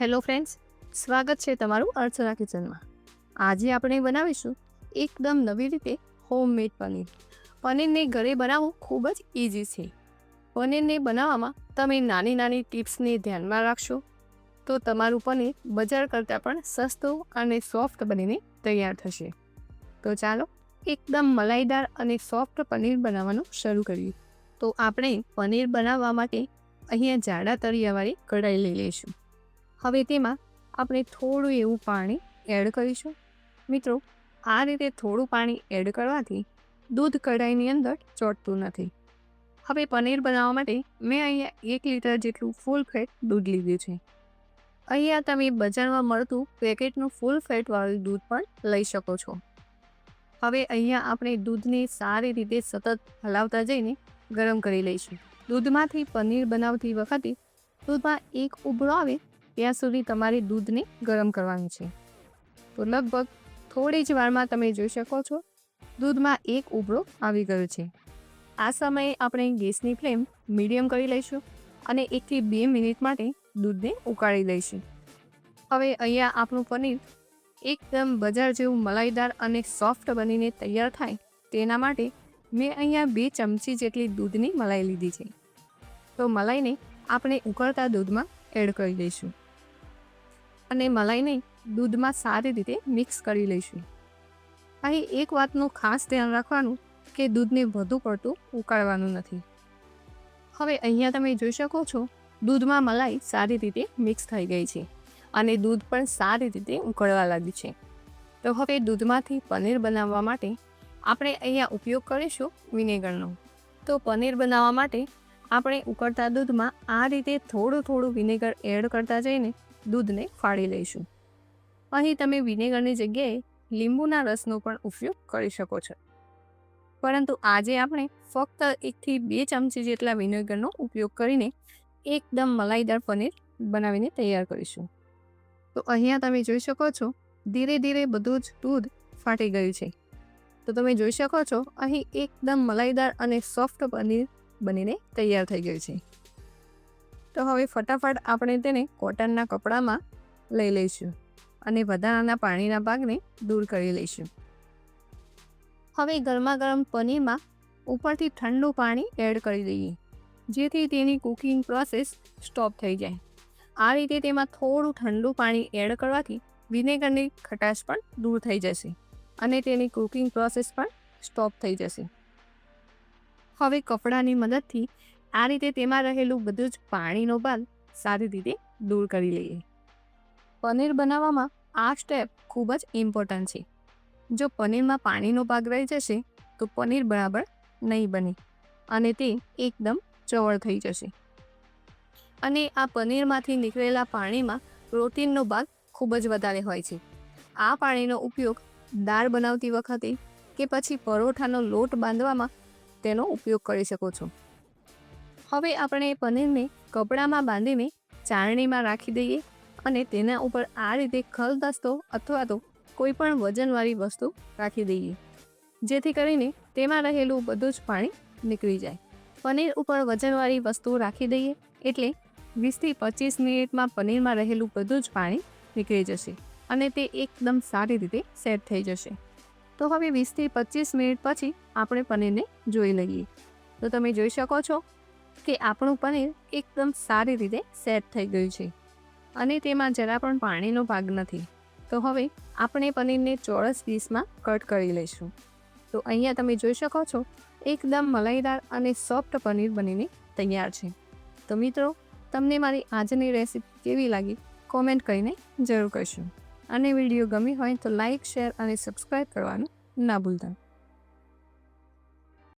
Hello friends, સ્વાગત છે તમારું અર્ચના કિચનમાં. આજે આપણે બનાવીશું એકદમ નવી રીતે હોમમેડ પનીર. પનીરને ઘરે બનાવવું ખૂબ જ ઇઝી છે. પનીરને બનાવવામાં તમે નાની નાની ટિપ્સને ધ્યાનમાં રાખશો તો તમારું પનીર બજાર કરતાં પણ સસ્તું અને સોફ્ટ બનીને તૈયાર થશે. તો ચાલો એકદમ મલાઈદાર અને સોફ્ટ પનીર બનાવવાનું શરૂ કરીએ. તો આપણે પનીર બનાવવા માટે અહીંયા જાડા તળિયાવાળી કઢાઈ લઈ લઈશું. હવે તેમાં આપણે થોડું એવું પાણી એડ કરીશું. મિત્રો, આ રીતે થોડું પાણી એડ કરવાથી દૂધ કઢાઈની અંદર ચોંટતું નથી. હવે પનીર બનાવવા માટે મેં અહીંયા એક લીટર જેટલું ફૂલ ફેટ દૂધ લીધું છે. અહીંયા તમે બજારમાં મળતું પેકેટનું ફૂલ ફેટવાળું દૂધ પણ લઈ શકો છો. હવે અહીંયા આપણે દૂધને સારી રીતે સતત હલાવતા જઈને ગરમ કરી લઈશું. દૂધમાંથી પનીર બનાવતી વખતે દૂધમાં એક ઉભરો આવે ત્યાં સુધી તમારે દૂધને ગરમ કરવાનું છે. તો લગભગ થોડી જ વારમાં તમે જોઈ શકો છો, દૂધમાં એક ઉભરો આવી ગયો છે. આ સમયે આપણે ગેસની ફ્લેમ મીડિયમ કરી લઈશું અને એકથી બે મિનિટ માટે દૂધને ઉકાળી લઈશું. હવે અહીંયા આપણું પનીર એકદમ બજાર જેવું મલાઈદાર અને સોફ્ટ બનીને તૈયાર થાય તેના માટે મેં અહીંયા બે ચમચી જેટલી દૂધની મલાઈ લીધી છે. તો મલાઈને આપણે ઉકળતા દૂધમાં એડ કરી દઈશું અને મલાઈને દૂધમાં સારી રીતે મિક્સ કરી લઈશું. અહીં એક વાતનું ખાસ ધ્યાન રાખવાનું કે દૂધને વધુ પડતું ઉકાળવાનું નથી. હવે અહીંયા તમે જોઈ શકો છો, દૂધમાં મલાઈ સારી રીતે મિક્સ થઈ ગઈ છે અને દૂધ પણ સારી રીતે ઉકળવા લાગ્યું છે. તો હવે દૂધમાંથી પનીર બનાવવા માટે આપણે અહીંયા ઉપયોગ કરીશું વિનેગરનો. તો પનીર બનાવવા માટે આપણે ઉકળતા દૂધમાં આ રીતે થોડું થોડું વિનેગર એડ કરતા જઈને દૂધને ફાડી લઈશું. અહીં તમે વિનેગરની જગ્યાએ લીંબુના રસનો પણ ઉપયોગ કરી શકો છો. પરંતુ આજે આપણે ફક્ત એકથી બે ચમચી જેટલા વિનેગરનો ઉપયોગ કરીને એકદમ મલાઈદાર પનીર બનાવીને તૈયાર કરીશું. તો અહીંયા તમે જોઈ શકો છો, ધીરે ધીરે બધું જ દૂધ ફાટી ગયું છે. તો તમે જોઈ શકો છો, અહીં એકદમ મલાઈદાર અને સોફ્ટ પનીર બનીને તૈયાર થઈ ગયું છે. તો હવે ફટાફટ આપણે તેને કોટનના કપડામાં લઈ લઈશું અને વધારાના પાણીના ભાગને દૂર કરી લઈશું. હવે ગરમા ગરમ પનીરમાં ઉપરથી ઠંડુ પાણી એડ કરી દઈએ, જેથી તેની કુકિંગ પ્રોસેસ સ્ટોપ થઈ જાય. આ રીતે તેમાં થોડું ઠંડુ પાણી એડ કરવાથી વિનેગરની ખટાશ પણ દૂર થઈ જશે અને તેની કુકિંગ પ્રોસેસ પણ સ્ટોપ થઈ જશે. હવે કપડાની મદદથી આ રીતે તેમાં રહેલું બધું જ પાણીનો ભાગ સારી રીતે દૂર કરી લઈએ. પનીર બનાવવામાં આ સ્ટેપ ખૂબ જ ઇમ્પોર્ટન્ટ છે. જો પનીરમાં પાણીનો ભાગ રહી જશે, તો પનીર બરાબર નહીં બને અને તે એકદમ ચવળ થઈ જશે. અને આ પનીરમાંથી નીકળેલા પાણીમાં પ્રોટીનનો ભાગ ખૂબ જ વધારે હોય છે. આ પાણીનો ઉપયોગ દાળ બનાવતી વખતે કે પછી પરોઠાનો લોટ બાંધવામાં તેનો ઉપયોગ કરી શકો છો. હવે આપણે પનીરને કપડામાં બાંધીને ચાળણીમાં રાખી દઈએ અને તેના ઉપર આ રીતે ખલદસ્તો અથવા તો કોઈ પણ વજનવાળી વસ્તુ રાખી દઈએ. જેથી કરીને તેમાં રહેલું બધું જ પાણી નીકળી જાય. પનીર ઉપર વજનવાળી વસ્તુ રાખી દઈએ એટલે વીસથી પચીસ મિનિટમાં પનીરમાં રહેલું બધું જ પાણી નીકળી જશે અને તે એકદમ સારી રીતે સેટ થઈ જશે. તો હવે વીસથી પચીસ મિનિટ પછી આપણે પનીરને જોઈ લઈએ. તો તમે જોઈ શકો છો કે આપણું પનીર એકદમ સારી રીતે સેટ થઈ ગયું છે. અને તેમાં જરા પણ પાણીનો ભાગ નથી. તો હવે આપણે પનીરને ચોરસ પીસમાં કટ કરી લઈશું. તો અહીંયા તમે જોઈ શકો છો, એકદમ મલાઈદાર અને સોફ્ટ પનીર બનીને તૈયાર છે. તો મિત્રો, તમને મારી આજની રેસીપી કેવી લાગી કોમેન્ટ કરીને જરૂર કરશું અને વીડિયો ગમી હોય તો લાઇક શેર અને સબસ્ક્રાઈબ કરવાનું ના ભૂલતા.